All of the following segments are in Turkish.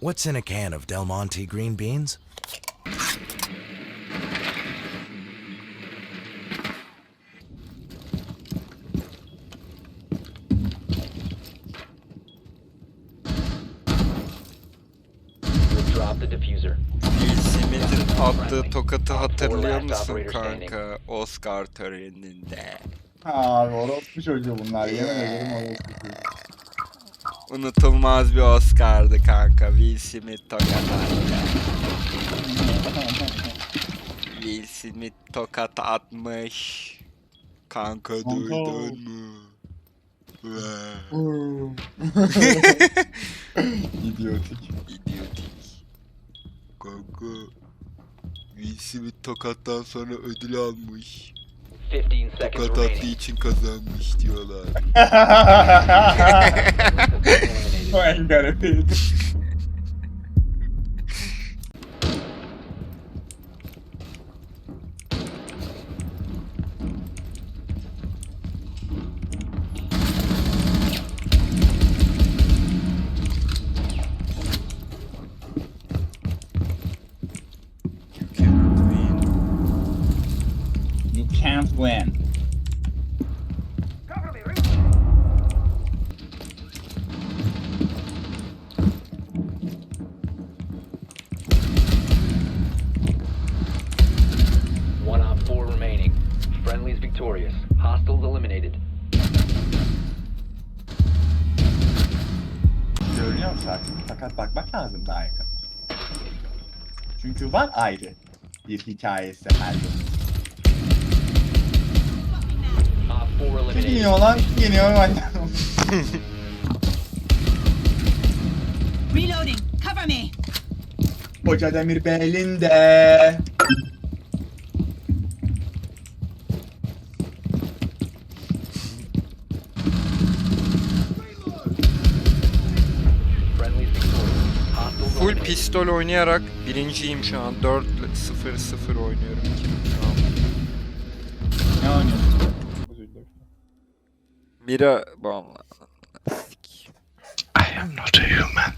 What's in a can of Del Monte green beans? Drop the diffuser. Will Smith'in attığı tokatı hatırlıyor musun kanka? Oscar töreninde. Ha abi orospu çocuğu bunlar. Yemin ederim orospu çocuğu. Unutulmaz bir Oscar'dı kanka. Will Smith tokat attı. Will Smith tokat atmış. Kanka Kanka. duydun mu? Vay. İdiotik. İdiotik. Kanka. Will Smith tokattan sonra ödül almış. 15 seconds Tokat attığı remaining. için kazanmış diyorlar. o en garibiydi. Can't win. One op four remaining. Friendly's victorious. Hostiles eliminated. Görünüyor musun? Fakat bakmak lazım daha yakın. Çünkü var ayrı bir hikayesi her gün. Op four eliminated. Yeniyor lan, yeniyor lan. Reloading. Cover me. Hoca Demir belinde. Full pistol oynayarak birinciyim şu an. 4 0 0 oynuyorum. Ne oynuyorsun? Mira bomba. I am not a human.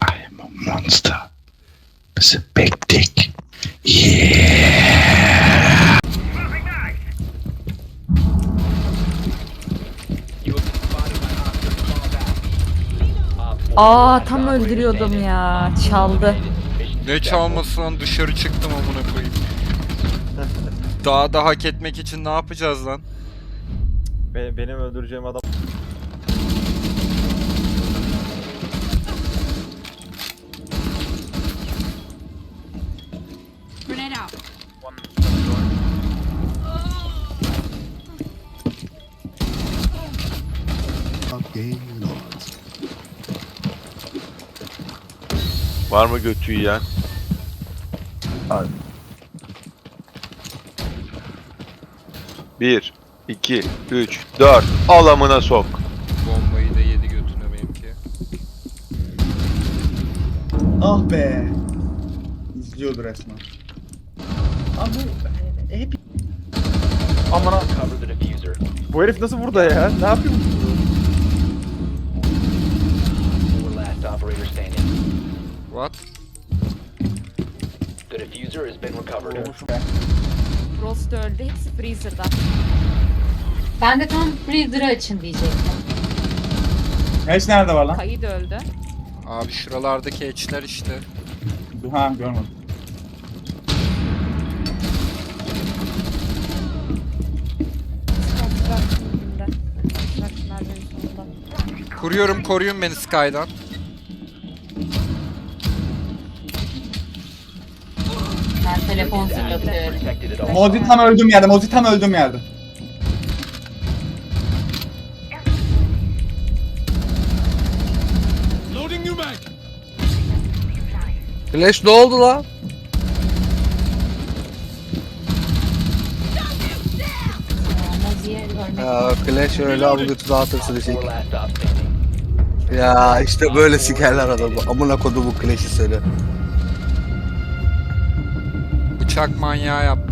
I am a monster. With a big dick. Four, Aa tam öldürüyordum ya. Çaldı. Ne successful. çalması lan dışarı çıktım amına koyayım. Daha da hak etmek için ne yapacağız lan? Be benim öldüreceğim adam... Grenade out. Var mı götü ya? Abi. 1, 2, 3, 4. Alamına sok. Bombayı da yedi götüne benimki. Ah be. İzliyordu resmen. Abi bu hep Amına Cover the diffuser. bu herif nasıl burada ya? Ne yapıyor? You were last operator standing. What? The diffuser has been recovered. Olmuş be. Frost öldü. Hepsi freezer'da. Ben de tam freezer'ı açın diyecektim. Eş nerede var lan? Kayı da öldü. Abi şuralardaki etçler işte. Ha görmedim. Sonunda. Kuruyorum koruyun beni Sky'dan. Protected at all. Mozi tam öldüğüm yerde, Mozi tam öldüğüm yerde. Flash ne oldu lan? Ya Flash öyle al götü dağıtırsın Four şey. last op standing. Ya işte böyle sikerler adamı. Amına kodu bu Clash'i seni. Bıçak manyağı yaptım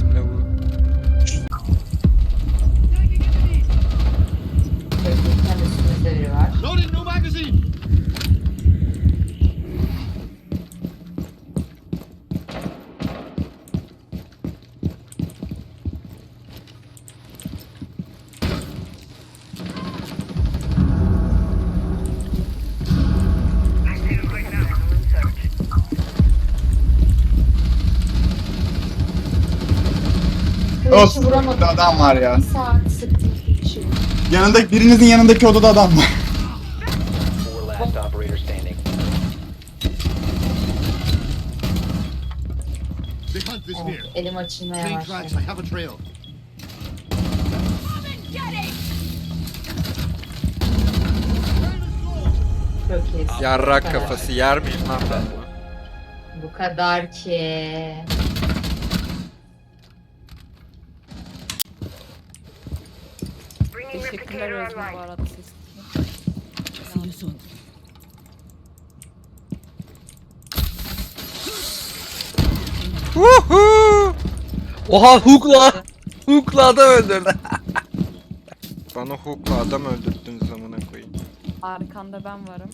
Olsun. vuramadım. Burada adam var ya. Bir saat sıktım şey. Yanındaki birinizin yanındaki odada adam var. Four last operator standing. Evet, elim açılmaya başladı. Çok iyi. Yarrak kafası yer miyim lan ben? Bu kadar ki. Teşekkürler Özgür bu arada you soon. Woohoo! Oha hookla. Hookla adam öldürdü. Bana hookla adam öldürdün zamana koyayım. Arkanda ben varım.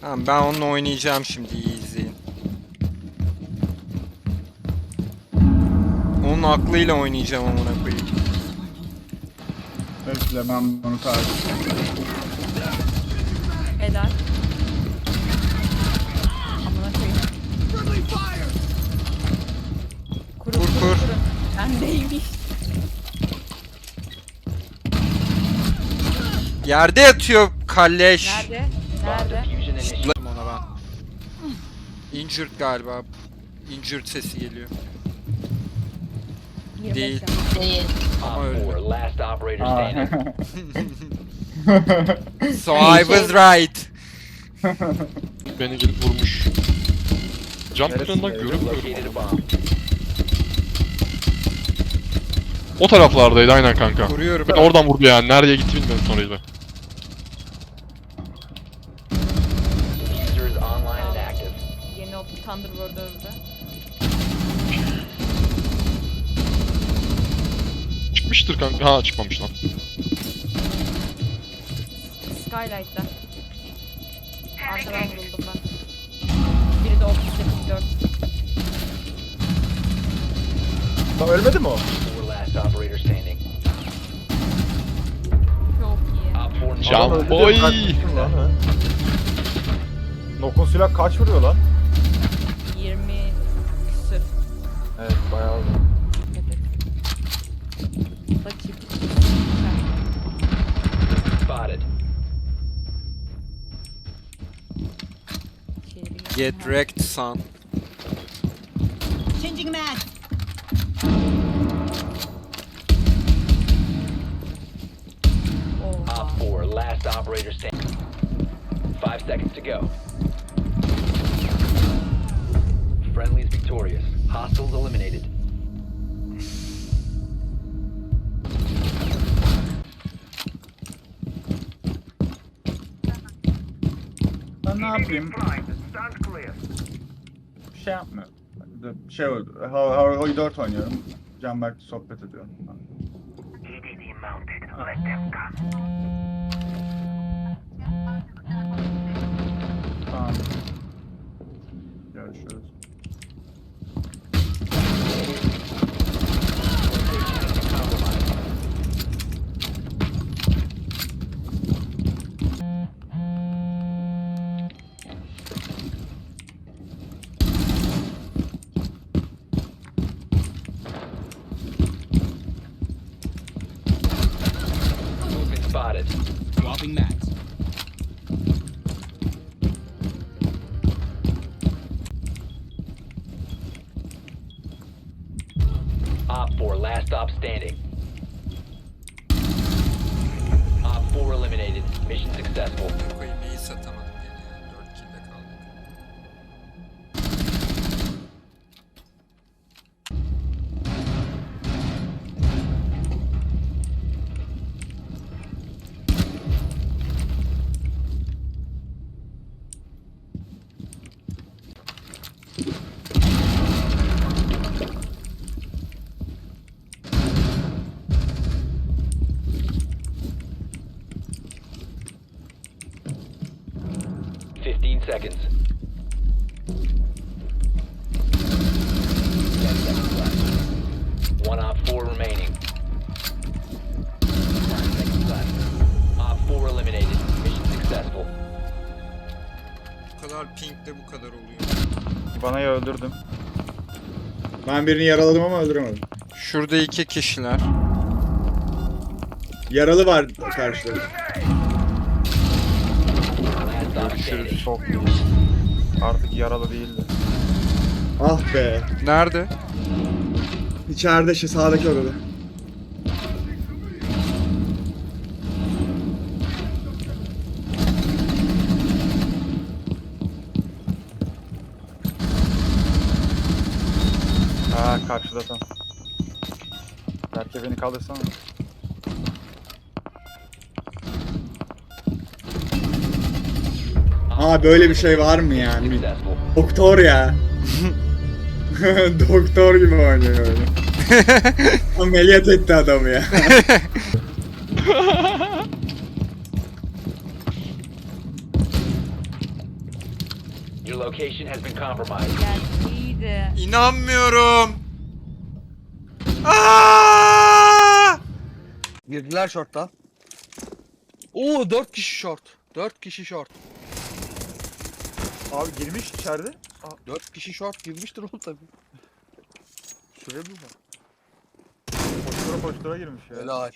Tamam ben onunla oynayacağım şimdi iyi izleyin. Onun aklıyla oynayacağım amına koyayım. Bekle ben bunu tarif Helal. Amına koyayım. Kuru, Kur, kur. Ben değilmiş. Yerde yatıyor kalleş. Nerede? Nerede? Lan ona ben. Injured galiba. Injured sesi geliyor. 25 Değil. Ama last operator standing. So I was right. Beni gelip vurmuş. Jump planından görünmüyorum. O taraflardaydı aynen kanka. Vuruyorum. Ben oradan vurdu yani. Nereye gitti bilmiyorum sonraydı. Thunderbird öldü. Çıkmıştır kanka. Ha çıkmamış lan. Skylight'ta. Arkadan vuruldum ben. Biri de 38 4. Lan ölmedi mi o? Four last operator standing. Çok iyi. Op four Jump Adam öldü de boy. kaçmıştım lan, ha. Nokun silah kaç vuruyor lan? Get girdim. wrecked son. Changing mag. Oha. Op four last operator standing. Five seconds to go. Friendly's victorious. Hostiles eliminated. Ben ne yapayım? Bir şey yapmıyorum. Şey oldu. How 4 oynuyorum. Canberk'le sohbet ediyorum. Tamam. Görüşürüz. Op four last stop standing. Op four eliminated. Mission successful. Bana ya öldürdüm. Ben birini yaraladım ama öldüremedim. Şurada iki kişiler. Yaralı var karşıda. Artık yaralı değildi. Ah be. Nerede? İçeride şey sağdaki odada. Karşıda tam. Berke beni kaldırsana. Aa böyle bir şey var mı yani? Doktor ya. Doktor gibi oynuyor öyle. Ameliyat etti adamı ya. Your location has been compromised. İnanmıyorum. Girdiler short'tan. Oo 4 kişi short. 4 kişi short. Abi girmiş içeride. 4 kişi short girmiştir oğlum tabii. Süre mi var? Koştura koştura girmiş ya. Helal.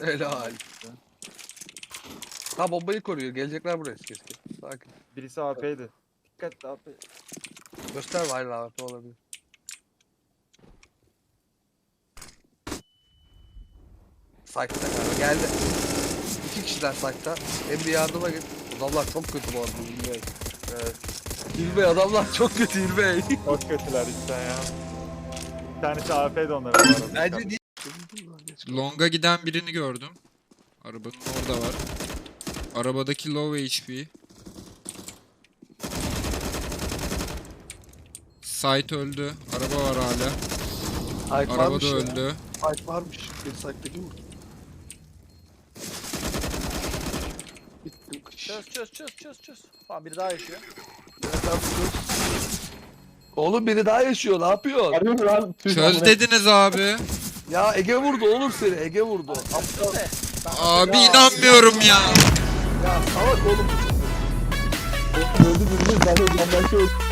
Helal. Ha bombayı koruyor. Gelecekler buraya kesin. Sakin. Birisi AP'ydi. Dikkat AP. Göster var rahat olabilir. Site'da galiba geldi. İki kişiler site'da. Hem bir yardıma git. Adamlar çok kötü bu arada İlbey. Evet. İlbey adamlar çok kötü İlbey. Çok kötüler işte ya. Bir tanesi bu arada. Bence değil. Long'a giden birini gördüm. Arabanın orada var. Arabadaki low HP. Site öldü. Araba var hala. Araba da öldü. Site varmış. Bir site'deki vurdu. Çöz çöz çöz çöz çöz. Tamam biri daha yaşıyor. Oğlum biri daha yaşıyor. Ne yapıyorsun? Çöz dediniz abi. Ya Ege vurdu oğlum seni. Ege vurdu. Aptal. Abi inanmıyorum ya. Ya salak oğlum. Öldü birimiz. Ben de ben belki öldüm.